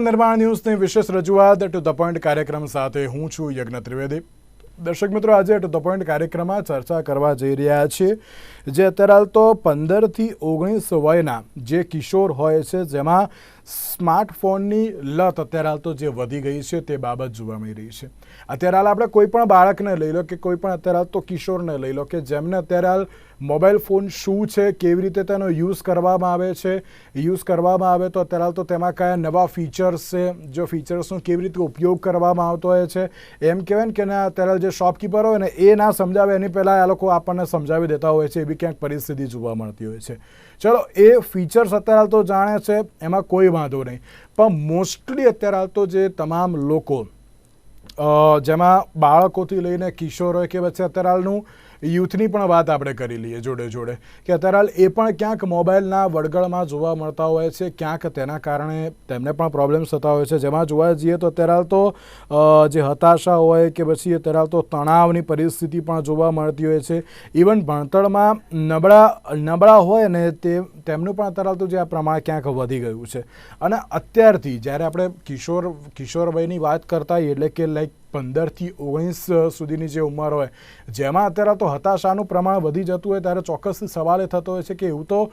નિર્માણ ન્યૂઝની વિશેષ રજૂઆત ટુ ધ પોઈન્ટ કાર્યક્રમ સાથે હું છું યજ્ઞ ત્રિવેદી. દર્શક મિત્રો, આજે ટુ ધ પોઈન્ટ કાર્યક્રમમાં ચર્ચા કરવા જઈ રહ્યા છીએ, જે અત્યારે હાલ તો પંદરથી ઓગણીસ વયના જે કિશોર હોય છે, જેમાં સ્માર્ટફોનની લત અત્યારે હાલ તો જે વધી ગઈ છે તે બાબત જોવા મળી રહી છે. અત્યારે હાલ આપણે કોઈ પણ બાળકને લઈ લો કે કોઈ પણ અત્યારે હાલ તો કિશોરને લઈ લો કે જેમને અત્યારે હાલ મોબાઈલ ફોન શું છે, કેવી રીતે તેનો યુઝ કરવામાં આવે છે, યુઝ કરવામાં આવે તો અત્યારે હાલ તો તેમાં કયા નવા ફીચર્સ છે, જો ફીચર્સનો કેવી રીતે ઉપયોગ કરવામાં આવતો હોય છે, એમ કહેવાય ને કે ના અત્યારે જે શોપકીપર હોય ને એ ના સમજાવે, એની પહેલાં આ લોકો આપણને સમજાવી દેતા હોય છે, એવી ક્યાંક પરિસ્થિતિ જોવા મળતી હોય છે. ચલો, એ ફીચર્સ અત્યારે હાલ તો જાણે છે, એમાં કોઈ વાંધો નહીં. પણ મોસ્ટલી અત્યારે હાલ તો જે તમામ લોકો જેમાં બાળકોથી લઈને કિશોર હોય કે વચ્ચે અત્યારે હાલનું યુથની પણ વાત આપણે કરી લઈએ જોડે જોડે. કે અત્યારે એ પણ ક્યાંક મોબાઈલના વડગળમાં જોવા મળતા હોય છે, ક્યાંક તેના કારણે તેમને પણ પ્રોબ્લેમ્સ થતા હોય છે. જેમાં જોવા જઈએ તો અત્યારે હાલ તો જે હતાશા હોય કે પછી અત્યારે હાલ તો તણાવની પરિસ્થિતિ પણ જોવા મળતી હોય છે. ઇવન ભણતરમાં નબળા નબળા હોય ને તે, તેમનું પણ અત્યારે હાલ તો જે આ પ્રમાણ ક્યાંક વધી ગયું છે. અને અત્યારથી જ્યારે આપણે કિશોર કિશોર વયની વાત કરતા એટલે કે લાઈક પંદરથી ઓગણીસ સુધીની જે ઉંમર હોય. જેમાં અત્યારે તો હતાશાનું પ્રમાણ વધી જતું હોય ત્યારે ચોક્કસ સવાલ એ થતો હોય છે કે એવું તો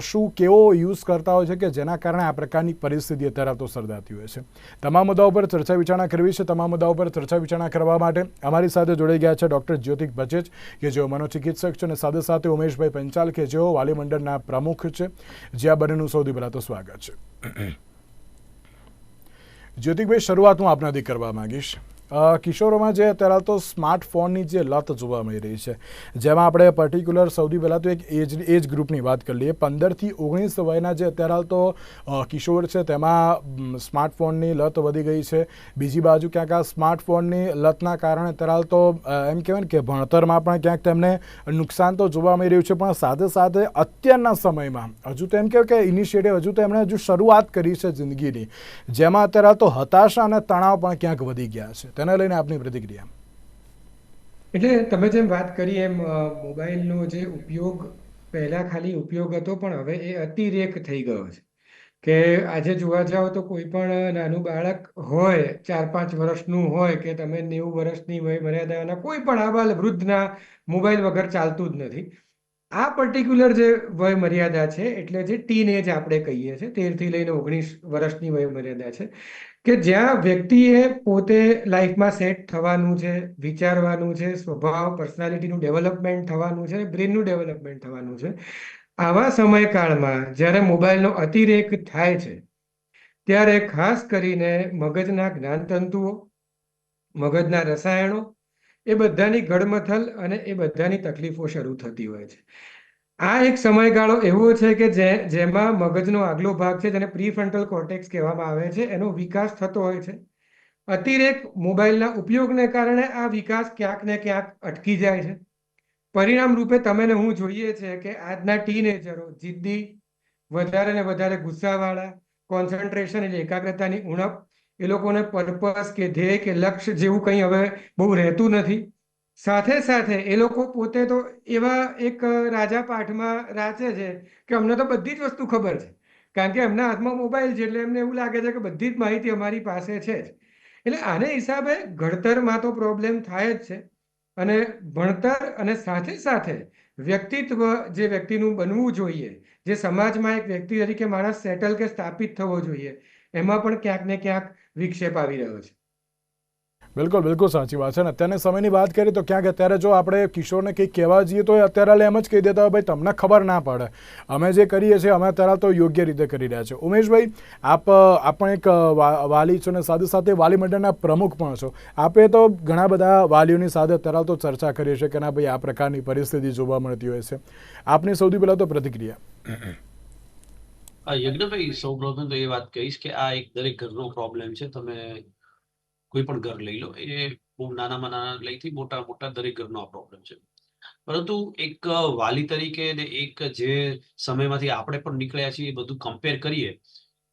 શું કેવો યુઝ કરતા હોય છે કે જેના કારણે આ પ્રકારની પરિસ્થિતિ અત્યારે તો સર્જાતી હોય છે. તમામ મુદ્દાઓ પર ચર્ચા વિચારણા કરવી છે. તમામ મુદ્દાઓ પર ચર્ચા વિચારણા કરવા માટે અમારી સાથે જોડાઈ ગયા છે ડૉક્ટર જ્યોતિક ભચેજ કે જેઓ મનોચિકિત્સક છે અને સાથે સાથે ઉમેશભાઈ પંચાલ કે જેઓ વાલી મંડળના પ્રમુખ છે. જે આ બંનેનું સૌથી પહેલાં તો સ્વાગત છે. જ્યોતિકભાઈ શરૂઆત હું આપનાથી કરવા માંગીશ. કિશોરોમાં જે અત્યારે તો સ્માર્ટફોનની જે લત જોવા મળી રહી છે, જેમાં આપણે પર્ટિક્યુલર સૌથી પહેલાં તો એક એજ એજ ગ્રુપની વાત કરી લઈએ. પંદરથી ઓગણીસ વયના જે અત્યારે હાલ તો કિશોર છે, તેમાં સ્માર્ટફોનની લત વધી ગઈ છે. બીજી બાજુ ક્યાંક આ સ્માર્ટફોનની લતના કારણે અત્યારે હાલ તો એમ કહેવાય ને કે ભણતરમાં પણ ક્યાંક તેમને નુકસાન તો જોવા મળી રહ્યું છે, પણ સાથે સાથે અત્યારના સમયમાં હજુ તો એમ કહેવાય કે ઇનિશિયેટિવ હજુ તો એમણે હજુ શરૂઆત કરી છે જિંદગીની, જેમાં અત્યારે તો હતાશા અને તણાવ પણ ક્યાંક વધી ગયા છે. તેને લઈને આપની પ્રતિક્રિયા. એટલે તમે જેમ વાત કરી એમ મોબાઈલનો જે ઉપયોગ, પહેલા ખાલી ઉપયોગ હતો, પણ હવે એ અતિરેક થઈ ગયો છે. કે આજે જોવા જાઓ તો કોઈ પણ નાનું બાળક હોય, ચાર પાંચ વર્ષનું હોય, કે તમે નેવું વર્ષની વય મર્યાદાના કોઈ પણ આવા વૃદ્ધના મોબાઈલ વગર ચાલતું જ નથી. આ પર્ટિક્યુલર જે વય મર્યાદા છે, એટલે જે ટીન એજ આપણે કહીએ છીએ, તેરથી લઈને ઓગણીસ વર્ષની વય મર્યાદા છે, કે જ્યાં વ્યક્તિએ પોતે લાઈફમાં સેટ થવાનું છે, વિચારવાનું છે, સ્વભાવ પર્સનાલિટીનું ડેવલપમેન્ટ થવાનું છે બ્રેનનું ડેવલપમેન્ટ થવાનું છે, આવા સમયકાળમાં જ્યારે મોબાઈલનો અતિરેક થાય છે, ત્યારે ખાસ કરીને મગજના જ્ઞાનતંતુઓ, મગજના રસાયણો એ બધાની ગડમથલ અને એ બધાની તકલીફો શરૂ થતી હોય છે. આ એક સમયગાળો એવો છે કે જે, જેમાં મગજનો આગલો ભાગ છે, જેને પ્રીફ્રન્ટલ કોર્ટેક્સ કહેવામાં આવે છે, એનો વિકાસ થતો હોય છે. અતિરેક મોબાઈલના ઉપયોગને કારણે આ વિકાસ ક્યાંક ને ક્યાંક અટકી જાય છે. પરિણામ રૂપે તમે હું જોઈએ છે કે આજના ટીનેજરો જિદ્દી, વધારે ને વધારે ગુસ્સાવાળા, કોન્સન્ટ્રેશન એટલે એકાગ્રતાની ઉણપ એ લોકોને પર્પસ કે ધ્યેય કે લક્ષ્ય જેવું કંઈ હવે બહુ રહેતું નથી. સાથે સાથે એ લોકો પોતે તો એવા એક રાજા પાઠમાં રાચે છે કે અમને તો બધી જ વસ્તુ ખબર છે. કારણ કે એમના હાથમાં મોબાઈલ છે એટલે એમને એવું લાગે છે કે બધી જ માહિતી અમારી પાસે છે જ. એટલે આને હિસાબે ઘડતરમાં તો પ્રોબ્લેમ થાય જ છે. અને ભણતર અને સાથે સાથે વ્યક્તિત્વ જે વ્યક્તિનું બનવું જોઈએ, જે સમાજમાં એક વ્યક્તિ તરીકે માણસ સેટલ કે સ્થાપિત થવો જોઈએ, એમાં પણ ક્યાંક ને ક્યાંક વિક્ષેપ આવી રહ્યો છે. બિલકુલ બિલકુલ સાચી વાત છે. ને અત્યારના સમયની વાત કરીએ તો ક્યાંક અત્યારે જો આપણે કિશોરને કંઈક કહેવા જઈએ તો એ અત્યારે એમ જ કહી દેતા હોય, ભાઈ, તમને ખબર ના પડે. અમે જે કરીએ છીએ, અમે અત્યારે તો યોગ્ય રીતે કરી રહ્યા છીએ. ઉમેશભાઈ, આપ આપ એક વાલી છો ને સાથે સાથે વાલી મંડળના પ્રમુખ પણ છો. આપે તો ઘણા બધા વાલીઓની સાથે અત્યારે તો ચર્ચા કરીએ છીએ કે ના, ભાઈ, આ પ્રકારની પરિસ્થિતિ જોવા મળતી હોય છે. આપની સૌથી પહેલાં તો પ્રતિક્રિયા. યજ્ઞભાઈ, સૌ પ્રથમ તો એ વાત કહીશ કે આ એક દરેક ઘરનો પ્રોબ્લેમ છે. તમે કોઈ પણ ઘર લઈ લો, એ બહુ નાનામાં નાના લઈથી મોટા મોટા દરેક ઘરનો આ પ્રોબ્લેમ છે. પરંતુ એક વાલી તરીકે ને એક જે સમયમાંથી આપણે પણ નીકળ્યા છીએ, એ બધું કમ્પેર કરીએ,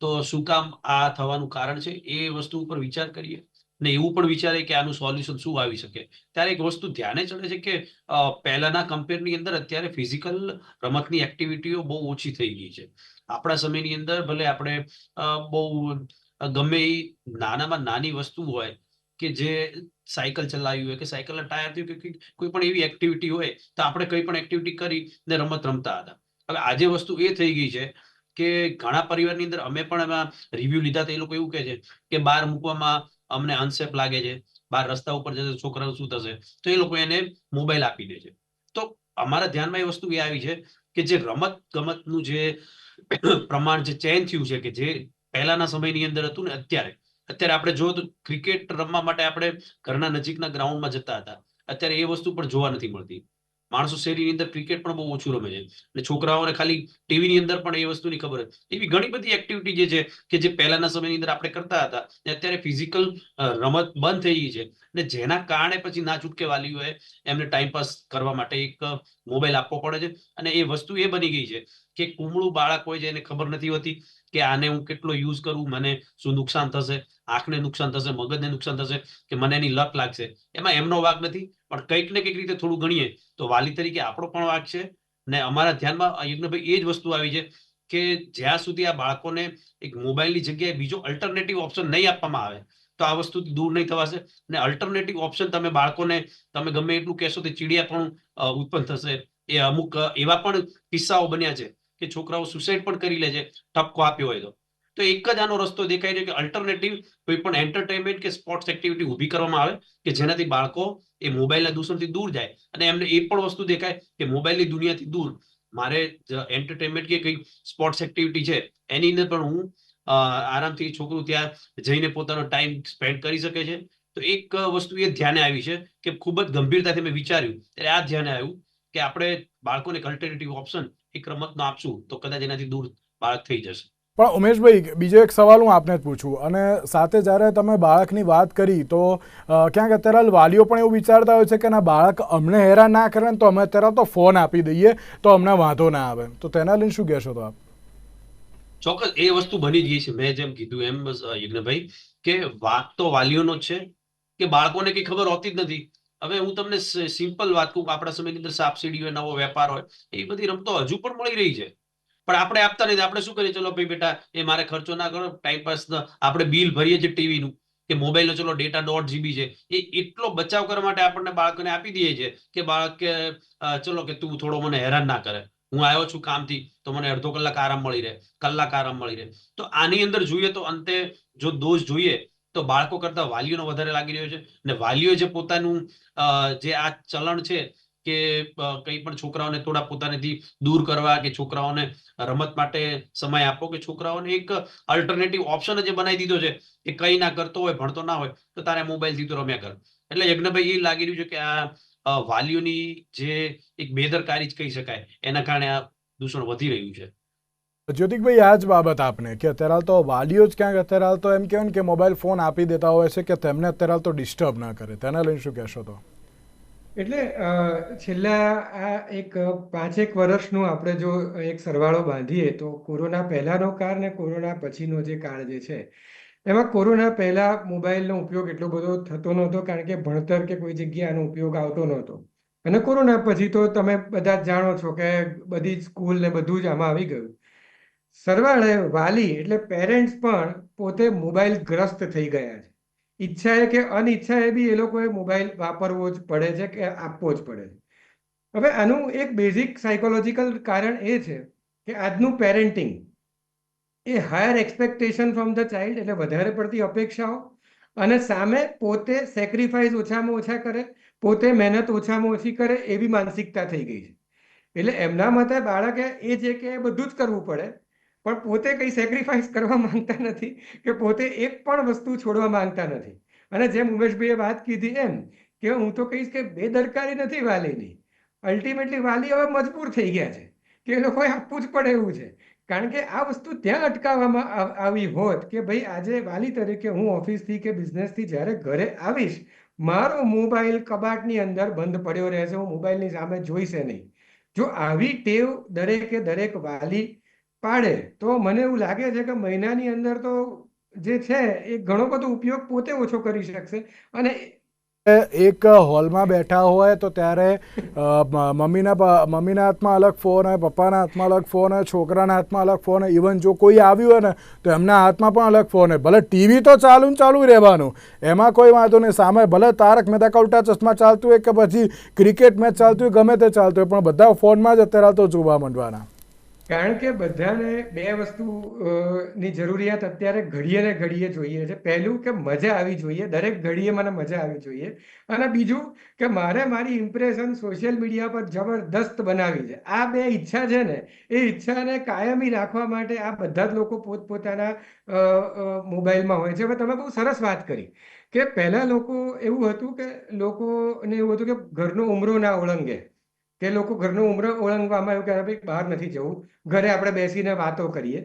તો શું કામ આ થવાનું કારણ છે? એ વસ્તુ ઉપર વિચાર કરીએ. ને એવું પણ વિચારે કે આનું સોલ્યુશન શું આવી શકે? ત્યારે એક વસ્તુ ધ્યાને ચડે છે કે પહેલાના કમ્પેરની અંદર અત્યારે ફિઝિકલ રમતની એક્ટિવિટીઓ બહુ ઓછી થઈ ગઈ છે. આપણા સમયની અંદર ભલે આપણે બહુ ગમે એ નાનામાં નાની વસ્તુ હોય કે જે સાયકલ ચલાવી હોય કે સાયકલના ટાયર થયું કે કોઈ પણ એવી એક્ટિવિટી હોય તો આપણે કઈ પણ એક્ટિવિટી કરી ને રમત રમતા હતા. હવે આજે વસ્તુ એ થઈ ગઈ છે કે ઘણા પરિવારની અંદર અમે પણ એમાં રિવ્યુ લીધા તો એ લોકો એવું કહે છે કે બહાર મૂકવામાં અમને અનસેફ લાગે છે બહાર રસ્તા ઉપર જશે છોકરાનું શું થશે? તો એ લોકો એને મોબાઈલ આપી દે છે. તો અમારા ધ્યાનમાં એ વસ્તુ એ આવી છે કે જે રમત ગમતનું જે પ્રમાણ જે ચેન્જ થયું છે કે જે પહેલાના સમયની અંદર હતું ને અત્યારે. અત્યારે આપણે જો ક્રિકેટ રમવા માટે આપણે ઘરના નજીકના ગ્રાઉન્ડમાં જતા હતા. અત્યારે એ વસ્તુ પણ જોવા નથી મળતી. માણસો શેરીની અંદર ક્રિકેટ પણ બહુ ઓછું રમે છે. અને છોકરાઓને ખાલી ટીવીની અંદર પણ એ વસ્તુની ખબર એવી ઘણી બધી એક્ટિવિટી જે છે કે જે પહેલાના સમયની અંદર આપણે કરતા હતા ને અત્યારે ફિઝિકલ રમત બંધ થઈ ગઈ છે. ને જેના કારણે પછી ના છૂટકે વાલીઓએ એમને ટાઈમ પાસ કરવા માટે એક મોબાઈલ આપવો પડે છે. અને એ વસ્તુ એ બની ગઈ છે. કે કુમળું બાળક હોય છે એને ખબર નથી હોતી કે આને હું કેટલો યુઝ કરું, મને શું નુકસાન થશે, આંખને નુકસાન થશે, મગજને નુકસાન થશે, કે મને એની લત લાગશે. એમાં એમનો વાક નથી, પણ કંઈક ને કંઈક રીતે થોડું ગણીએ, તો વાલી તરીકે આપણો પણ વાક છે. ને અમારા ધ્યાનમાં યજ્ઞભાઈ એ જ વસ્તુ આવી છે કે જ્યાં સુધી આ બાળકોને એક મોબાઈલની જગ્યાએ બીજો અલ્ટરનેટિવ ઓપ્શન નહીં આપવામાં આવે, તો આ વસ્તુ દૂર નહીં થવાશે. ને અલ્ટરનેટિવ ઓપ્શન તમે બાળકોને, તમે ગમે એટલું કહેશો તો ચીડિયા પણ ઉત્પન્ન થશે. એ અમુક એવા પણ કિસ્સાઓ બન્યા છે. કે છોકરાઓ સુસાઇડ પણ કરી લે છે, ઠપકો આપ્યો હોય તો. તો એક જ આનો રસ્તો દેખાય છે કે અલ્ટરનેટિવ કોઈ પણ એન્ટરટેનમેન્ટ કે સ્પોર્ટ્સ એક્ટિવિટી ઊભી કરવામાં આવે કે જેનાથી બાળકો એ મોબાઈલના દૂષણથી દૂર જાય. અને એમને એ પણ વસ્તુ દેખાય કે મોબાઈલની દુનિયાથી દૂર. મારે એન્ટરટેનમેન્ટ કે કંઈક સ્પોર્ટ્સ એક્ટિવિટી છે, એની અંદર પણ હું આરામથી છોકરું ત્યાં જઈને પોતાનો ટાઈમ સ્પેન્ડ કરી શકે છે. તો એક વસ્તુ એ ધ્યાને આવી છે કે ખૂબ જ ગંભીરતાથી મેં વિચાર્યું. ત્યારે આ ધ્યાને આવ્યું કે આપણે બાળકોને અલ્ટરનેટિવ ઓપ્શન એક રમતમાં આપશું તો કદાચ એનાથી દૂર બાળક થઈ જશે. પણ ઉમેશભાઈ બીજો એક સવાલ હું આપને જ પૂછું. અને સાથે જ્યારે તમે બાળકની વાત કરી તો ક્યાંક અત્યારે વાલીઓ પણ એવું વિચારતા હોય છે કે ના બાળક અમને હેરાન ના કરે ને તો અમે અત્યારે તો ફોન આપી દઈએ તો અમને વાંધો ના આવે. તો તેના લઈને શું કહેશો તો આપ? ચોક્કસ એ વસ્તુ બની ગઈ છે. મેં જેમ કીધું એમ યજ્ઞભાઈ કે વાત તો વાલીઓનો છે કે બાળકોને કઈ ખબર હોતી જ નથી. હવે હું તમને સિમ્પલ વાત કહું આપણા સમયની અંદર સાપસીડી હોય નવો વેપાર હોય એ બધી રમતો હજુ પણ મળી રહી છે. પણ આપણે આપતા નથી આપણે શું કરીએ? ચલો ભાઈ બેટા, એ મારે ખર્ચો ના કરો ટાઈમ પાસ આપણે બિલ ભરીએ છીએ ટીવીનું કે મોબાઈલનો ચલો ડેટા દોઢ જીબી છે, એ એટલો બચાવ કરવા માટે આપણને બાળકોને આપી દઈએ છીએ કે બાળક કે ચલો કે તું થોડો મને હેરાન ના કરે. હું આવ્યો છું કામથી, તો મને અડધો કલાક આરામ મળી રહે, કલાક આરામ મળી રહે. તો આની અંદર જોઈએ તો અંતે જો દોષ જોઈએ તો બાળકો કરતા વાલીઓનો વધારે લાગી રહ્યો છે. અને વાલીઓ જે પોતાનું જે આ ચલણ છે કે કંઈ પણ છોકરાઓને થોડા પોતાનેથી દૂર કરવા કે છોકરાઓને રમત માટે સમય આપો કે છોકરાઓને એક અલ્ટરનેટિવ ઓપ્શન જે બનાવી દીધો છે કે કંઈ ના કરતો હોય, ભણતો ના હોય, તો તારે મોબાઈલથી તો રમ્યા કર. એટલે યજ્ઞભાઈ એ લાગી રહ્યું છે કે આ વાલીઓની જે એક બેદરકારી જ કહી શકાય, એના કારણે આ દૂષણ વધી રહ્યું છે. જ્યોતિકભાઈ, આ જ બાબત આપને કે અત્યારે હાલ તો વાલીઓ જ ક્યાંક, અત્યારે હાલ તો એમ કહેવાય કે મોબાઈલ ફોન આપી દેતા હોય છે કે તેમને અત્યારે હાલ તો ડિસ્ટર્બ ના કરે. તેના લઈને શું કહેશો તો? એટલે છેલ્લા આ એક પાંચેક વર્ષનું આપણે જો એક સરવાળો બાંધીએ તો કોરોના પહેલાનો કાળ ને કોરોના પછીનો જે કાળ જે છે, એમાં કોરોના પહેલા મોબાઈલનો ઉપયોગ એટલો બધો થતો નહોતો કારણ કે ભણતર કે કોઈ જગ્યાનો ઉપયોગ આવતો નહોતો. અને કોરોના પછી તો તમે બધા જ જાણો છો કે બધી સ્કૂલ ને બધું જ આમાં આવી ગયું. સરવાળે વાલી એટલે પેરેન્ટ્સ પણ પોતે મોબાઈલ ગ્રસ્ત થઈ ગયા છે. ઈચ્છાએ કે અનિચ્છાએ બી એ લોકોએ મોબાઈલ વાપરવો જ પડે છે કે આપવો જ પડે છે. હવે આનું એક બેઝિક સાયકોલોજીકલ કારણ એ છે કે આજનું parenting A higher expectation from the child એટલે વધારે પડતી અપેક્ષાઓ અને સામે પોતે સેક્રિફાઈસ ઓછામાં ઓછા કરે, પોતે મહેનત ઓછામાં ઓછી કરે એવી માનસિકતા થઈ ગઈ છે. એટલે એમના મતે બાળકે એ જે કે બધું જ કરવું પડે પણ પોતે કંઈ સેક્રિફાઈસ કરવા માંગતા નથી કે પોતે એક પણ વસ્તુ છોડવા માંગતા નથી. અને જેમ ઉમેશભાઈએ વાત કીધી એમ કે હું તો કહીશ કે બેદરકારી નથી વાલીની. અલ્ટિમેટલી વાલી હવે મજબૂર થઈ ગયા છે કે એ લોકોએ આપવું જ પડે એવું છે. કારણ કે આ વસ્તુ ત્યાં અટકાવવામાં આવ- હોત કે ભાઈ આજે વાલી તરીકે હું ઓફિસથી કે બિઝનેસથી જ્યારે ઘરે આવીશ, મારો મોબાઈલ કબાટની અંદર બંધ પડ્યો રહેશે, હું મોબાઈલની સામે જોઈશે નહીં. જો આવી ટેવ દરેકે દરેક વાલી પાડે. તો મને એવું લાગે છે કે મહિનાની અંદર તો જે છે એ ઘણો બધો ઉપયોગ પોતે ઓછો કરી શકશે. અને એક હોલમાં બેઠા હોય તો ત્યારે મમ્મીના મમ્મીના હાથમાં અલગ ફોન હોય, પપ્પાના હાથમાં અલગ ફોન હોય, છોકરાના હાથમાં અલગ ફોન હોય. ઇવન જો કોઈ આવ્યું હોય ને, તો એમના હાથમાં પણ અલગ ફોન હોય. ભલે ટીવી તો ચાલુ ને ચાલુ રહેવાનું. એમાં કોઈ વાંધો નહીં. સામે ભલે તારક મહેતા કા ચશ્મા ચાલતું હોય કે પછી ક્રિકેટ મેચ ચાલતું હોય, ગમે તે ચાલતું હોય, પણ બધા ફોનમાં જ અત્યારે તો જોવા માંડવાના. કારણ કે બધાને બે વસ્તુ ની જરૂરિયાત અત્યારે ઘડીએ ને ઘડીએ જોઈએ છે. પહેલું કે મજા આવી જોઈએ. દરેક ઘડીએ મને મજા આવી જોઈએ. અને બીજું કે મારે મારી ઇમ્પ્રેશન સોશિયલ મીડિયા પર જબરદસ્ત બનાવી છે. આ બે ઈચ્છા છે ને, એ ઈચ્છાને કાયમી રાખવા માટે આ બધા જ લોકો પોતપોતાના મોબાઈલમાં હોય છે. હવે તમે બહુ સરસ વાત કરી કે પહેલા લોકો એવું હતું કે, લોકોને એવું હતું કે ઘરનો ઉમરો ના ઓળંગે. કે લોકો ઘરનો ઉમરો ઓળંગવામાં એવું કે ભાઈ બહાર નથી જવું, ઘરે આપણે બેસીને વાતો કરીએ.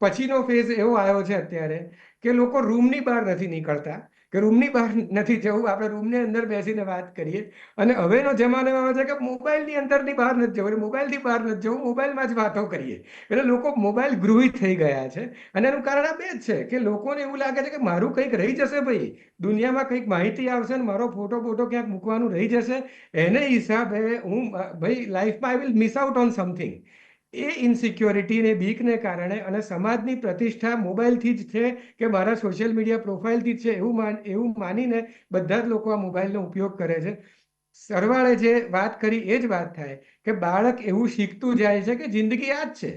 પછીનો ફેઝ એવો આવ્યો છે અત્યારે કે લોકો રૂમની બહાર નથી નીકળતા. કે રૂમની બહાર નથી જવું, આપણે રૂમની અંદર બેસીને વાત કરીએ. અને હવેનો જમાનો એવો છે કે મોબાઈલની અંદરની બહાર નથી જવું મોબાઈલથી બહાર નથી જવું, મોબાઈલમાં જ વાતો કરીએ. એટલે લોકો મોબાઈલ ગૃહિત થઈ ગયા છે. અને એનું કારણ આ બે જ છે કે લોકોને એવું લાગે છે કે મારું કંઈક રહી જશે ભાઈ. દુનિયામાં કંઈક માહિતી આવશે ને મારો ફોટો ફોટો ક્યાંક મૂકવાનું રહી જશે. એને હિસાબે હું, ભાઈ લાઈફમાં I will miss out on something A insecurity ને બીકને કારણે અને સમાજની પ્રતિષ્ઠા મોબાઈલથી જ છે કે મારા સોશિયલ મીડિયા પ્રોફાઇલથી જ છે એવું માન, એવું માનીને બધા જ લોકો આ મોબાઈલનો ઉપયોગ કરે છે. સરવાળે જે વાત કરી એ જ વાત થાય કે બાળક એવું શીખતું જાય છે કે જિંદગી આ જ છે.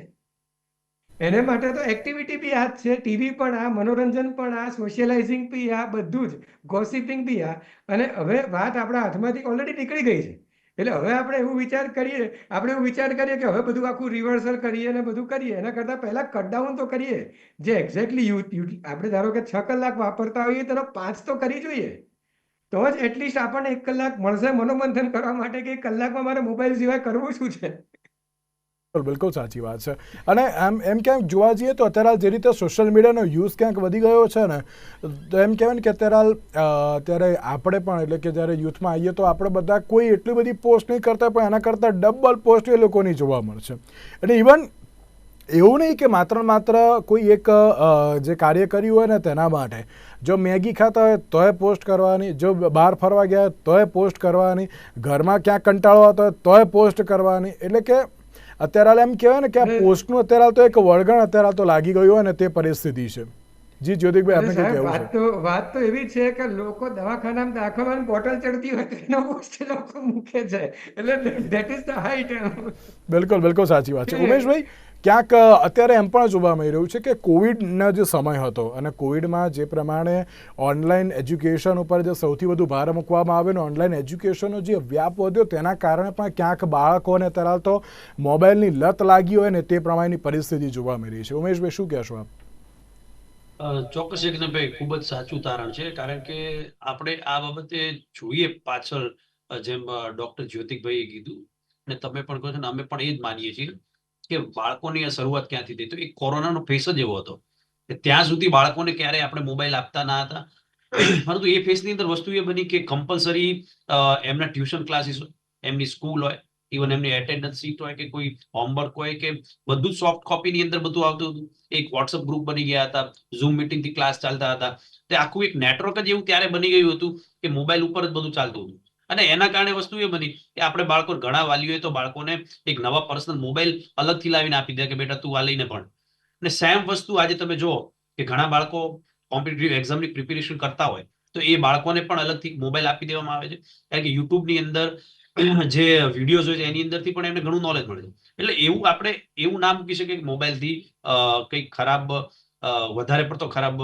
એને માટે તો એક્ટિવિટી બી આ જ છે ટીવી પણ આ, મનોરંજન પણ આ સોશિયલાઇઝિંગ બી આ, બધું જ ગોસિપિંગ બી આ. અને હવે વાત આપણા હાથમાંથી ઓલરેડી નીકળી ગઈ છે. એટલે હવે આપણે એવું વિચાર કરીએ, આપણે એવું વિચાર કરીએ કે હવે બધું આખું રિવર્સલ કરીએ ને બધું કરીએ. એના કરતાં પહેલાં કટડાઉન તો કરીએ. જે એક્ઝેક્ટલી આપણે ધારો કે છ કલાક વાપરતા હોઈએ તેનો પાંચ તો કરી જોઈએ. તો જ એટલીસ્ટ આપણને એક કલાક મળશે મનોમંથન કરવા માટે કે એક કલાકમાં મારે મોબાઈલ સિવાય કરવું શું છે? બિલકુલ સાચી વાત છે. અને એમ એમ ક્યાંક જોવા જઈએ તો અત્યારે જે રીતે સોશિયલ મીડિયાનો યુઝ ક્યાંક વધી ગયો છે ને, તો એમ કહેવાય ને કે અત્યારે હાલ અત્યારે આપણે પણ, એટલે કે જ્યારે યુથમાં આવીએ તો આપણે બધા કોઈ એટલી બધી પોસ્ટ નહીં કરતા, પણ એના કરતાં ડબલ પોસ્ટ એ લોકોની જોવા મળશે એટલે ઇવન એવું નહીં કે માત્ર માત્ર કોઈ એક જે કાર્ય કર્યું હોય ને તેના માટે. જો મેગી ખાતા હોય તોય પોસ્ટ કરવાની, જો બહાર ફરવા ગયા હોય તોય પોસ્ટ કરવાની, ઘરમાં ક્યાંક કંટાળો આવતો હોય તોય પોસ્ટ કરવાની, એટલે કે અત્યારે હાલ એમ કહેવાય ને કે આ પોસ્ટનું અત્યારે હાલ તો એક વળગણ અત્યારે હાલ તો લાગી ગયું હોય ને તે પરિસ્થિતિ છે. જી જ્યોતિકભાઈ આપણે કહેવું વાત તો વાત તો એવી છે કે લોકો દવાખાનામાં દાખલમાં બોટલ ચડતી હોય તો એનો પોસ્ટ લોકો મૂકે છે. એટલે ધેટ ઇઝ ધ હાઈટ બિલકુલ બિલકુલ સાચી વાત છે. ઉમેશભાઈ ક્યાંક અત્યારે એમ પણ જોવા મળી રહ્યું છે કે કોવિડનો જે સમય હતો અને કોવિડમાં જે પ્રમાણે ઓનલાઈન એજ્યુકેશન ઉપર જે સૌથી વધુ ભાર મૂકવામાં આવ્યો ને ઓનલાઈન એજ્યુકેશનનો જે વ્યાપ વધ્યો તેના કારણે પણ ક્યાંક બાળકોને અત્યારે તો મોબાઈલની લત લાગી હોય ને તે પ્રમાણેની પરિસ્થિતિ જોવા મળી છે. ઉમેશભાઈ, શું કહેશો આપ? ચોક્કસ ભાઈ ખૂબ જ સાચું તારણ છે, કારણ કે આપણે આ બાબતે જોઈએ પાછળ જેમ ડોક્ટર જ્યોતિકભાઈએ કીધું. અને તમે પણ કહો છો ને, અમે પણ એ જ માનીએ છીએ. કે બાળકોની આ શરૂઆત ક્યાંથી થઈ? તો એ કોરોનાનો ફેસ જ એવો હતો કે ત્યાં સુધી બાળકોને ક્યારેય આપણે મોબાઈલ આપતા ના હતા. પરંતુ એ ફેસની અંદર વસ્તુ એ બની કે કમ્પલસરી એમના ટ્યુશન ક્લાસીસ એમની સ્કૂલ હોય ઇવન એમની એટેન્ડન્સ સીટ હોય કે કોઈ હોમવર્ક હોય કે બધું સોફ્ટ કોપીની અંદર બધું આવતું હતું. એક વોટ્સઅપ ગ્રુપ બની ગયા હતા ઝૂમ મિટિંગથી ક્લાસ ચાલતા હતા. તે આખું એક નેટવર્ક જ એવું ત્યારે બની ગયું હતું કે મોબાઈલ ઉપર જ બધું ચાલતું હતું. અને એના કારણે વસ્તુ એ બની કે આપણે બાળકો ઘણા વાલીઓએ તો બાળકોને એક નવા પર્સનલ મોબાઈલ અલગથી લાવીને આપી દે કે બેટા તું આ લઈને ભણ. અને સેમ વસ્તુ આજે તમે જુઓ કે ઘણા બાળકો કોમ્પિટેટિવ એક્ઝામની પ્રિપેરેશન કરતા હોય તો એ બાળકોને પણ અલગથી મોબાઈલ આપી દેવામાં આવે છે. કારણ કે યુટ્યુબની અંદર જે વિડીયોઝ હોય છે એની અંદરથી પણ એમને ઘણું નોલેજ મળે છે. એટલે એવું આપણે એવું ના મૂકી શકીએ કે મોબાઈલથી કંઈક ખરાબ વધારે પડતો ખરાબ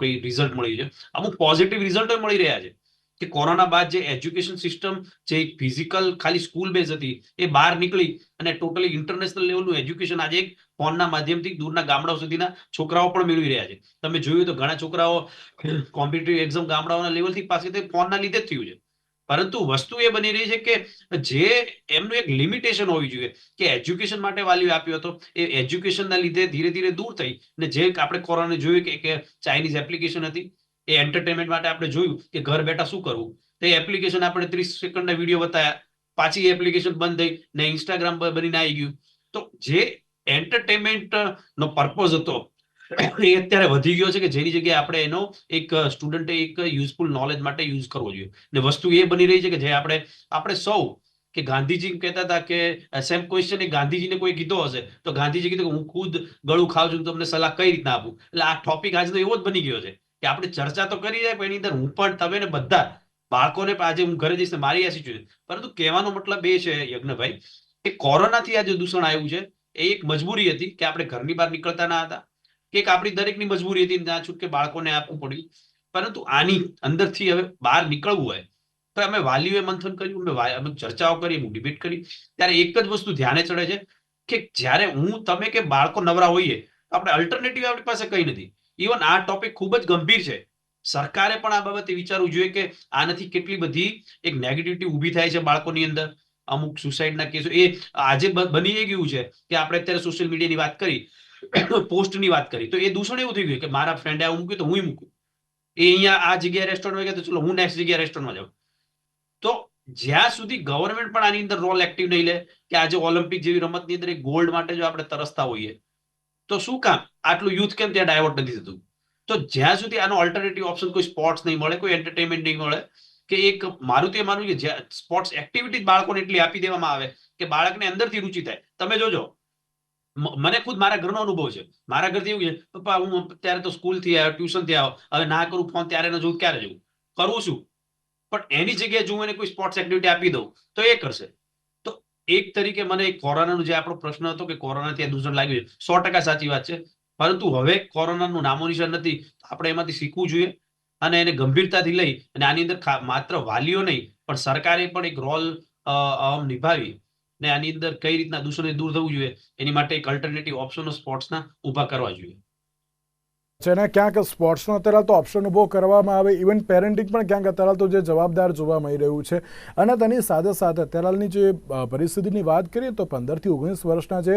કોઈ રિઝલ્ટ મળી છે. અમુક પોઝિટિવ રિઝલ્ટો મળી રહ્યા છે. કે કોરોના બાદ જે એજ્યુકેશન સિસ્ટમ જે ફિઝિકલ ખાલી સ્કૂલ બેઝ હતી, એ બહાર નીકળી અને ટોટલી ઇન્ટરનેશનલ લેવલનું એજ્યુકેશન આજે એક ફોનના માધ્યમથી દૂરના ગામડાઓ સુધીના છોકરાઓ પણ મેળવી રહ્યા છે. તમે જોયું તો ઘણા છોકરાઓ કોમ્પિટિટિવ એક્ઝામ ગામડાઓના લેવલથી પાસે તે ફોનના લીધે જ થયું છે. પરંતુ વસ્તુ એ બની રહી છે કે જે એમનું એક લિમિટેશન હોવી જોઈએ કે એજ્યુકેશન માટે વાલીઓ આપ્યો હતો, એ એજ્યુકેશનના લીધે ધીરે ધીરે દૂર થઈ અને જે આપણે કોરોના જોયું કે ચાઇનીઝ એપ્લિકેશન હતી એ એન્ટરટેનમેન્ટ માટે આપણે જોયું કે ઘર બેઠા શું કરવું? તે એપ્લિકેશન આપણે ત્રીસ સેકન્ડના વીડિયો બતાવ્યા પાછી એપ્લિકેશન બંધ થઈ ને ઇન્સ્ટાગ્રામ પર બનીને આવી ગયું. તો જે એન્ટરટેનમેન્ટ નો પર્પઝ હતો, એ અત્યારે વધી ગયો છે કે જેની જગ્યાએ આપણે એનો એક સ્ટુડન્ટે એક યુઝફુલ નોલેજ માટે યુઝ કરવો જોઈએ. ને વસ્તુ એ બની રહી છે કે જે આપણે આપણે સૌ, કે ગાંધીજી કહેતા હતા કે સેમ ક્વેશ્ચન એ ગાંધીજીને કોઈ કીધો હશે, તો ગાંધીજી કીધું કે હું ખુદ ગળું ખાઉં છું તમને સલાહ કઈ રીતના આપું? એટલે આ ટોપિક આજનો એવો જ બની ગયો છે. કે આપણે ચર્ચા તો કરી જાય, પણ એની અંદર હું પણ તમે ને બધા બાળકોને આજે હું ઘરે જઈશ મારી આ સિચ્યુએશન પરંતુ કહેવાનો મતલબ એ છે યજ્ઞભાઈ, કે કોરોનાથી આ જે દૂષણ આવ્યું છે, એ એક મજબૂરી હતી કે આપણે ઘરની બહાર નીકળતા ના હતા, કે એક આપણી દરેકની મજબૂરી હતી ના છૂટકે બાળકોને આપવું પડ્યું. પરંતુ આની અંદરથી હવે બહાર નીકળવું હોય, તો અમે વાલીઓએ મંથન કર્યું, અમે ચર્ચાઓ કરી, અમે ડિબેટ કરી. ત્યારે એક જ વસ્તુ ધ્યાને ચડે છે કે જ્યારે હું, તમે કે બાળકો નવરા હોઈએ આપણે અલ્ટરનેટિવ આપણી પાસે કઈ નથી. ઇવન આ ટોપિક ખૂબ જ ગંભીર છે. સરકારે પણ આ બાબતે વિચારવું જોઈએ કે આનાથી કેટલી બધી એક નેગેટિવિટી ઊભી થાય છે બાળકોની અંદર. અમુક સુસાઇડના કેસો. એ આજે બની ગયું છે કે આપણે અત્યારે સોશિયલ મીડિયાની વાત કરી પોસ્ટની વાત કરી. તો એ દૂષણ એવું થઈ ગયું કે મારા ફ્રેન્ડે આવું મૂક્યું તો હું મૂકું. એ અહીંયા આ જગ્યાએ રેસ્ટોરન્ટમાં ગયા તો ચલો હું નેક્સ્ટ જગ્યાએ રેસ્ટોરન્ટમાં જાઉં. તો જ્યાં સુધી ગવર્મેન્ટ પણ આની અંદર રોલ એક્ટિવ નહીં લે, કે આજે ઓલિમ્પિક જેવી રમતની અંદર એક ગોલ્ડ માટે જો આપણે તરસતા હોઈએ તો શું કામ? આટલું યુથ કેમ ત્યાં ડાયવર્ટ નથી થતું? તો જ્યાં સુધી આનો ઓલ્ટરનેટિવ ઓપ્શન કોઈ સ્પોર્ટ્સ નહીં મળે, કોઈ એન્ટરટેનમેન્ટ નહીં મળે, કે એક મારું તો એ માનવું કે સ્પોર્ટ્સ એક્ટિવિટી બાળકોને એટલી આપી દેવામાં આવે કે બાળકને અંદરથી રુચિ થાય. તમે જોજો. મને ખુદ મારા ઘરનો અનુભવ છે. મારા ઘરથી એવું છે, પપ્પા, હું ત્યારે તો સ્કૂલથી આવ્યો ટ્યુશનથી આવ્યો. હવે ના કરું ફોન ત્યારે ન જોઉં, ક્યારે જોઉં? કરું છું પણ એની જગ્યાએ જો એને કોઈ સ્પોર્ટ્સ એક્ટિવિટી આપી દઉં, તો એ કરશે. એક તરીકે મને કોરોનાનો જે આપણો પ્રશ્ન હતો કે કોરોનાથી દૂષણ લાગ્યું છે, સો ટકા સાચી વાત છે. પરંતુ હવે કોરોનાનું નામો નિશાન નથી આપણે એમાંથી શીખવું જોઈએ અને એને ગંભીરતાથી લઈ અને આની અંદર માત્ર વાલીઓ નહીં, પણ સરકારે પણ એક રોલ નિભાવી ને આની અંદર કઈ રીતના દૂષણથી દૂર થવું જોઈએ, એની માટે એક અલ્ટરનેટિવ ઓપ્શનો સ્પોર્ટ્સના ઊભા કરવા જોઈએ. છે ને ક્યાંક સ્પોર્ટ્સનો અત્યારે તો ઓપ્શન ઊભો કરવામાં આવે. ઇવન પેરેન્ટિંગ પણ ક્યાંક અત્યારે તો જે જવાબદાર જોવા મળી રહ્યું છે. અને તેની સાથે સાથે અત્યારની જે પરિસ્થિતિની વાત કરીએ તો પંદરથી ઓગણીસ વર્ષના જે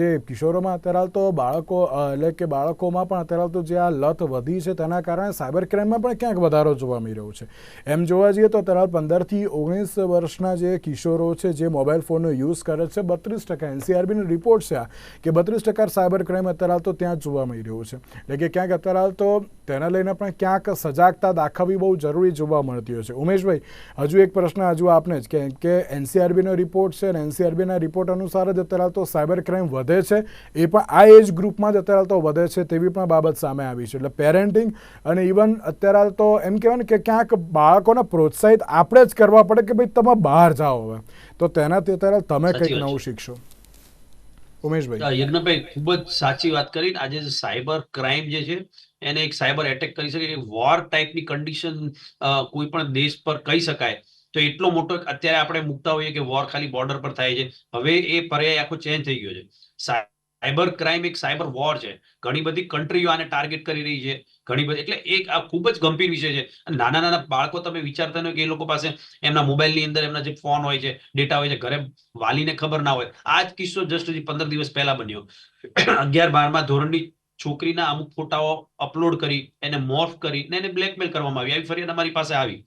જે કિશોરોમાં અત્યારે તો બાળકો એટલે કે બાળકોમાં પણ અત્યારે તો જે આ લત વધી છે તેના કારણે સાયબર ક્રાઇમમાં પણ ક્યાંક વધારો જોવા મળી રહ્યો છે. એમ જોવા જઈએ તો અત્યારે પંદરથી ઓગણીસ વર્ષના જે કિશોરો છે જે મોબાઈલ ફોનનો યુઝ કરે છે, બત્રીસ ટકા એનસીઆરબીનો રિપોર્ટ છે આ, કે બત્રીસ ટકા સાયબર ક્રાઇમ અત્યારે તો ત્યાં જ જોવા મળી રહ્યું છે. એટલે કે ક્યાંક અત્યારે હાલ તો તેને લઈને પણ ક્યાંક સજાગતા દાખવવી બહુ જરૂરી જોવા મળતી હોય છે. ઉમેશભાઈ હજુ એક પ્રશ્ન હજુ આપને જ કે કે એનસીઆરબીનો રિપોર્ટ છે અને એનસીઆરબીના રિપોર્ટ અનુસાર જ અત્યારે હાલ તો સાયબર ક્રાઇમ વધે છે. એ પણ આ એજ ગ્રુપમાં જ અત્યારે હાલ તો વધે છે તેવી પણ બાબત સામે આવી છે. એટલે પેરેન્ટિંગ અને ઇવન અત્યારે હાલ તો એમ કહેવાય ને કે ક્યાંક બાળકોને પ્રોત્સાહિત આપણે જ કરવા પડે કે ભાઈ તમે બહાર જાઓ હવે. તો તેનાથી અત્યારે તમે કંઈક નવું શીખશો. ઉમેશભાઈ. યજ્ઞભાઈ, ખૂબ જ સાચી વાત કરી. આજે સાયબર ક્રાઇમ જે છે, એને એક સાયબર એટેક કરી શકે વોર ટાઈપની કન્ડિશન કોઈ પણ દેશ પર કહી શકાય. તો એટલો મોટો અત્યારે આપણે મૂકતા હોઈએ કે વોર ખાલી બોર્ડર પર થાય છે. હવે એ પર્યાય આખો ચેન્જ થઈ ગયો છે. સાયબર ક્રાઇમ એક સાયબર વોર છે. ઘણી બધી કન્ટ્રીઓ આને ટાર્ગેટ કરી રહી છે. ઘણી બધી, એટલે એક આ ખૂબ જ ગંભીર વિષય છે. નાના નાના બાળકો તમે વિચારતા ન કે એ લોકો પાસે એમના મોબાઈલની અંદર એમના જે ફોન હોય છે, ડેટા હોય છે, ઘરે વાલીને ખબર ના હોય. આ જ કિસ્સો જસ્ટ હજી પંદર દિવસ પહેલા બન્યો. અગિયાર બારમાં ધોરણની છોકરીના અમુક ફોટાઓ અપલોડ કરી, એને મોર્ફ કરી ને એને બ્લેકમેલ કરવામાં આવી. આવી ફરિયાદ અમારી પાસે આવી.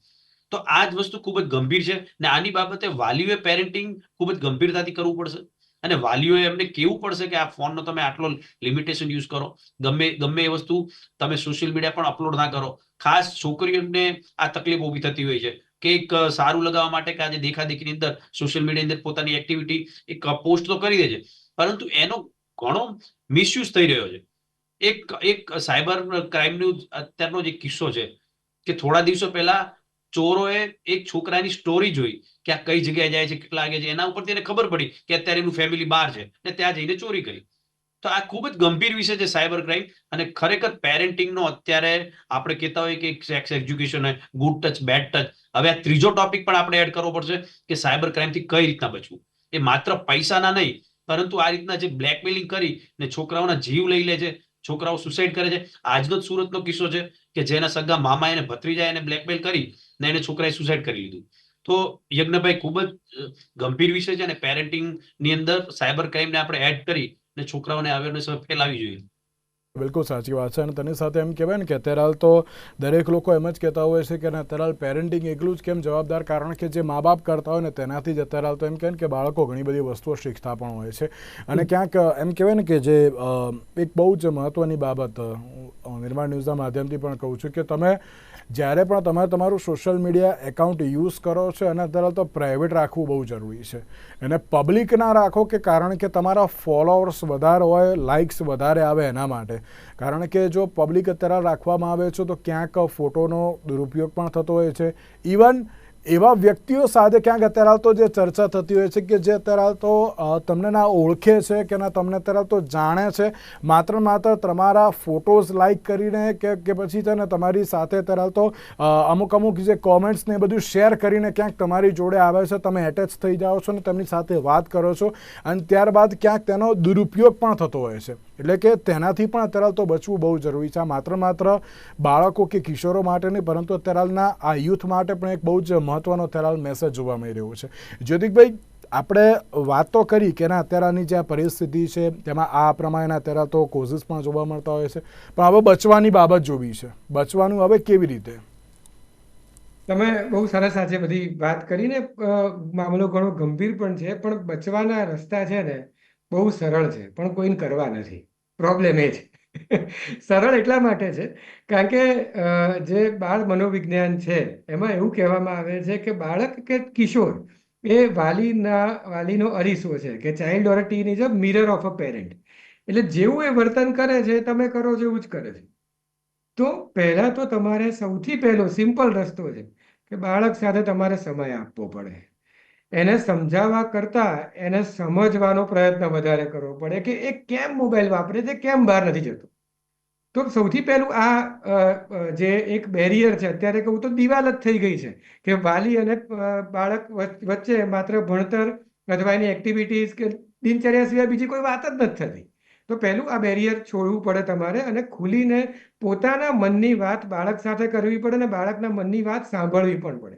તો આ જ વસ્તુ ખૂબ જ ગંભીર છે ને આની બાબતે વાલીઓએ પેરેન્ટિંગ ખૂબ જ ગંભીરતાથી કરવું પડશે. અને વાલીઓએ એમને કેવું પડશે કે આ ફોનનો તમે આટલો લિમિટેશન યુઝ કરો? ગમે ગમે એ વસ્તુ તમે સોશિયલ મીડિયા પણ અપલોડ ના કરો. ખાસ છોકરીઓને આ તકલીફ ઊભી થતી હોય છે. કે એક સારું લગાવવા માટે કે આજે દેખાદેખીની અંદર સોશિયલ મીડિયાની અંદર પોતાની એક્ટિવિટી એક પોસ્ટ તો કરી દે છે પરંતુ એનો ઘણો મિસયુઝ થઈ રહ્યો છે. એક એક સાયબર ક્રાઇમનું અત્યારનો જે કિસ્સો છે કે થોડા દિવસો પહેલા ચોરોએ એક છોકરાની સ્ટોરી જોઈ કે આ કઈ જગ્યાએ જાય છે, કેટલા વાગે છે, એના ઉપરથી એને ખબર પડી કે અત્યારે એનું ફેમિલી બહાર છે ને ત્યાં જઈને ચોરી કરી. તો આ ખૂબ જ ગંભીર વિષય છે સાયબર ક્રાઇમ અને ખરેખર પેરેન્ટિંગનો અત્યારે આપણે કહેતા હોઈએ કે સેક્સ એજ્યુકેશન હોય ગુડ ટચ બેડ ટચ હવે આ ત્રીજો ટોપિક પણ આપણે એડ કરવો પડશે કે સાયબર ક્રાઇમથી કઈ રીતના બચવું. એ માત્ર પૈસાના નહીં, પરંતુ આ રીતના જે બ્લેકમેલિંગ કરી ને છોકરાઓના જીવ લઈ લે છે છોકરાઓ સુસાઇડ કરે છે. આજનો જ સુરતનો કિસ્સો છે કે જેના સગા મામા એને ભત્રીજા એને બ્લેકમેલ કરી ને એને છોકરાએ સુસાઇડ કરી લીધું. તો યજ્ઞભાઈ ખૂબ જ ગંભીર વિષય છે અને પેરેન્ટિંગની અંદર સાયબર ક્રાઇમને આપણે એડ કરી ને છોકરાઓને અવેરનેસ ફેલાવી જોઈએ. બિલકુલ સાચી વાત છે. અને તેની સાથે એમ કહેવાય ને કે અત્યારે હાલ તો દરેક લોકો એમ જ કહેતા હોય છે કે અત્યારે હાલ પેરેન્ટિંગ એકલું જ કેમ જવાબદાર? કારણ કે જે મા બાપ કરતા હોય ને તેનાથી જ અત્યારે હાલ તો એમ કહે કે બાળકો ઘણી બધી વસ્તુઓ શીખતા પણ હોય છે. અને ક્યાંક એમ કહેવાય ને કે જે એક બહુ જ મહત્ત્વની બાબત હું નિર્માણ ન્યૂઝના માધ્યમથી પણ કહું છું કે તમે જ્યારે પણ તમે તમારું સોશિયલ મીડિયા એકાઉન્ટ યુઝ કરો છો અને અત્યારે તો પ્રાઇવેટ રાખવું બહુ જરૂરી છે. એને પબ્લિક ના રાખો કે કારણ કે તમારા ફોલોઅર્સ વધારે હોય લાઇક્સ વધારે આવે એના માટે. કારણ કે જો પબ્લિક અત્યારે રાખવામાં આવે છે, તો ક્યાંક ફોટોનો દુરુપયોગ પણ થતો હોય છે. ઇવન એવા વ્યક્તિઓ સાથે ક્યાંક અત્યારે હાલ તો જે ચર્ચા થતી હોય છે કે જે અત્યારે હાલ તો તમને ના ઓળખે છે કે ના તમને અત્યારે તો જાણે છે. માત્ર માત્ર તમારા ફોટોઝ લાઈક કરીને કે કે પછી છે ને તમારી સાથે અત્યારે હાલ તો અમુક અમુક જે કોમેન્ટ્સ ને એ બધું શેર કરીને ક્યાંક તમારી જોડે આવે છે, તમે એટેચ થઈ જાઓ છો ને તેમની સાથે વાત કરો છો. અને ત્યારબાદ ક્યાંક તેનો દુરુપયોગ પણ થતો હોય છે. એટલે કે તેનાથી પણ અત્યારે તો બચવું બહુ જરૂરી છે. માત્ર માત્ર બાળકો કે કિશોરો માટે નહીં, પરંતુ અત્યારે આ યુથ માટે પણ એક બહુ જ મહત્વનો અત્યારે મેસેજ જોવા મળી રહ્યો છે. જ્યોતિકભાઈ, આપણે વાત તો કરી કે ના અત્યારની જે આ પરિસ્થિતિ છે, તેમાં આ પ્રમાણેના અત્યારે તો કોઝિસ પણ જોવા મળતા હોય છે. પણ હવે બચવાની બાબત જોવી છે. બચવાનું હવે કેવી રીતે? તમે બહુ સરસ આજે બધી વાત કરીને મામલો ઘણો ગંભીર પણ છે, પણ બચવાના રસ્તા છે ને, બહુ સરળ છે, પણ કોઈને કરવા નથી. પ્રોબ્લેમ એ છે. સરળ એટલા માટે છે, કારણ કે જે બાળ મનોવિજ્ઞાન છે, એમાં એવું કહેવામાં આવે છે કે બાળક કે કિશોર એ વાલીના, વાલીનો અરીસો છે, કે child or teen is a mirror of a parent એટલે જેવું એ વર્તન કરે છે તમે કરો એવું જ કરે છે. તો પહેલાં તો તમારે સૌથી પહેલો સિમ્પલ રસ્તો છે કે બાળક સાથે તમારે સમય આપવો પડે. એને સમજાવવા કરતા એને સમજવાનો પ્રયત્ન વધારે કરવો પડે કે એ કેમ મોબાઈલ વાપરે છે, કેમ બહાર નથી જતો? તો સૌથી પહેલું આ જે એક બેરિયર છે, અત્યારે કહું તો દિવાલ જ થઈ ગઈ છે કે વાલી અને બાળક વચ્ચે માત્ર ભણતર અથવા એની એક્ટિવિટીઝ કે દિનચર્યા સિવાય બીજી કોઈ વાત જ નથી થતી. તો પહેલું આ બેરિયર છોડવું પડે તમારે અને ખુલીને પોતાના મનની વાત બાળક સાથે કરવી પડે અને બાળકના મનની વાત સાંભળવી પણ પડે.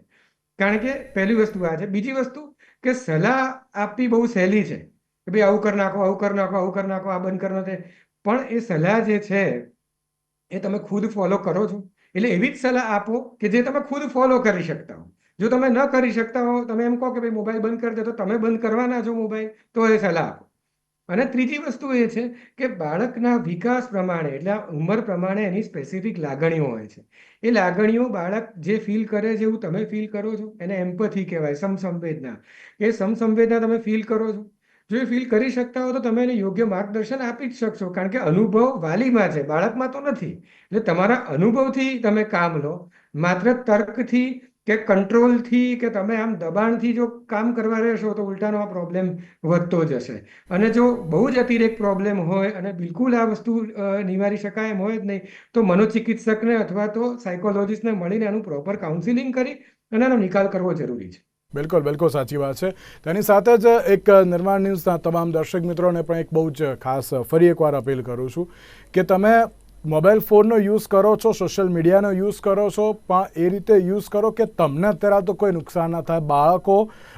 કારણ કે પહેલી વસ્તુ આ છે. બીજી વસ્તુ કે સલાહ આપવી બહુ સહેલી છે. કે ભાઈ આવું કરી નાખો, આવું કરી નાખો, આવું કરી નાખો, આ બંધ કરી છે પણ એ સલાહ જે છે, એ તમે ખુદ ફોલો કરો છો. એટલે એવી જ સલાહ આપો કે જે તમે ખુદ ફોલો કરી શકતા હો. જો તમે ન કરી શકતા હો, તમે એમ કહો કે ભાઈ મોબાઈલ બંધ કરી દે તો તમે બંધ કરવાના છો મોબાઈલ તો એ સલાહ આપો. અને ત્રીજી વસ્તુ એ છે કે બાળકના વિકાસ પ્રમાણે, એટલે ઉંમર પ્રમાણે એની સ્પેસિફિક લાગણીઓ હોય છે. એ લાગણીઓ બાળક જે ફીલ કરે છે એવું તમે ફીલ કરો છો? એને એમ્પથી કહેવાય, સમસંવેદના. એ સમસંવેદના તમે ફીલ કરો છો? જો એ ફીલ કરી શકતા હો તો તમે એને યોગ્ય માર્ગદર્શન આપી જ શકશો. કારણ કે અનુભવ વાલીમાં છે, બાળકમાં તો નથી. એટલે તમારા અનુભવથી તમે કામ લો. માત્ર તર્કથી કે કંટ્રોલથી કે તમે આમ દબાણથી જો કામ કરવા રહેશો તો ઉલટાનો આ પ્રોબ્લેમ વધતો જશે. અને જો બહુ જ અતિરેક પ્રોબ્લેમ હોય અને બિલકુલ આ વસ્તુ નિવારી શકાય એમ હોય જ નહીં, તો મનોચિકિત્સકને અથવા તો સાયકોલોજીસ્ટને મળીને આનું પ્રોપર કાઉન્સિલિંગ કરી અને એનો નિકાલ કરવો જરૂરી છે. બિલકુલ બિલકુલ સાચી વાત છે. તેની સાથે જ એક નિર્માણ ન્યૂઝના તમામ દર્શક મિત્રોને પણ એક બહુ જ ખાસ ફરી એકવાર અપીલ કરું છું કે તમે મોબાઈલ ફોનનો યુઝ કરો છો, સોશિયલ મીડિયાનો યુઝ કરો છો, પણ એ રીતે યુઝ કરો કે તમને અત્યારે તો કોઈ નુકસાન ના થાય. બાળકો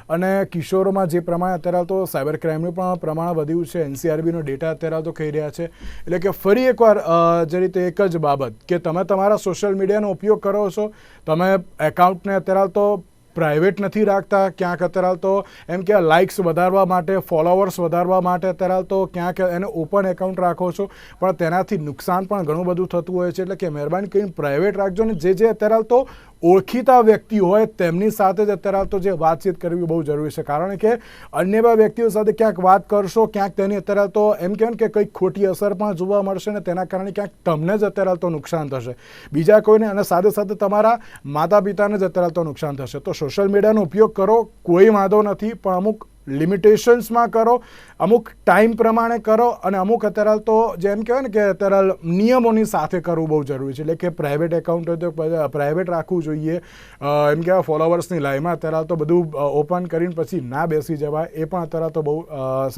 અને કિશોરોમાં જે પ્રમાણે અત્યારે તો સાયબર ક્રાઇમનું પણ પ્રમાણ વધ્યું છે, એનસીઆરબીનો ડેટા અત્યારે તો કહી રહ્યા છે. એટલે કે ફરી એકવાર જે રીતે એક જ બાબત કે તમે તમારા સોશિયલ મીડિયાનો ઉપયોગ કરો છો, તમે એકાઉન્ટને અત્યારે તો પ્રાઇવેટ નથી રાખતા, ક્યાંક અત્યારે તો એમ કે લાઇક્સ વધારવા માટે ફોલોવર્સ વધારવા માટે અત્યારે તો ક્યાંક એને ઓપન એકાઉન્ટ રાખો છો. પણ તેનાથી નુકસાન પણ ઘણું બધું થતું હોય છે. એટલે કે મહેરબાની કરીને પ્રાઇવેટ રાખજો ને જે જે અત્યારે તો ઓળખીતા વ્યક્તિ હોય તેમની સાથે જ અત્યારે તો જે વાતચીત કરવી બહુ જરૂરી છે. કારણ કે અન્ય બે વ્યક્તિઓ સાથે ક્યાંક વાત કરશો, ક્યાંક તેની અત્યારે તો એમ કહેવાય કે કંઈક ખોટી અસર પણ જોવા મળશે ને તેના કારણે ક્યાંક તમને જ અત્યારે તો નુકસાન થશે. બીજા કોઈને અને સાથે સાથે તમારા માતા પિતાને જ અત્યારે તો નુકસાન થશે. તો સોશિયલ મીડિયાનો ઉપયોગ કરો, કોઈ વાંધો નથી, પણ અમુક લિમિટેશન્સમાં કરો, અમુક ટાઈમ પ્રમાણે કરો અને અમુક અત્યારે તો જેમ કહેવાય ને કે અત્યારે નિયમોની સાથે કરવું બહુ જરૂરી છે. એટલે કે પ્રાઇવેટ એકાઉન્ટ હોય તો પ્રાઇવેટ રાખવું જોઈએ. એમ કહેવાય ફોલોવર્સની લાઈમાં અત્યારે તો બધું ઓપન કરીને પછી ના બેસી જવાય. એ પણ અત્યારે તો બહુ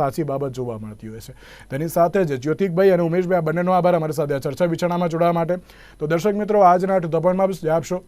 સાચી બાબત જોવા મળતી હોય છે. તેની સાથે જ જ્યોતિકભાઈ અને ઉમેશભાઈ, આ બંનેનો આભાર અમારી સાથે ચર્ચા વિચારણામાં જોડાવા માટે. તો દર્શક મિત્રો, આજના ધ પોઈન્ટમાં બસ આપશો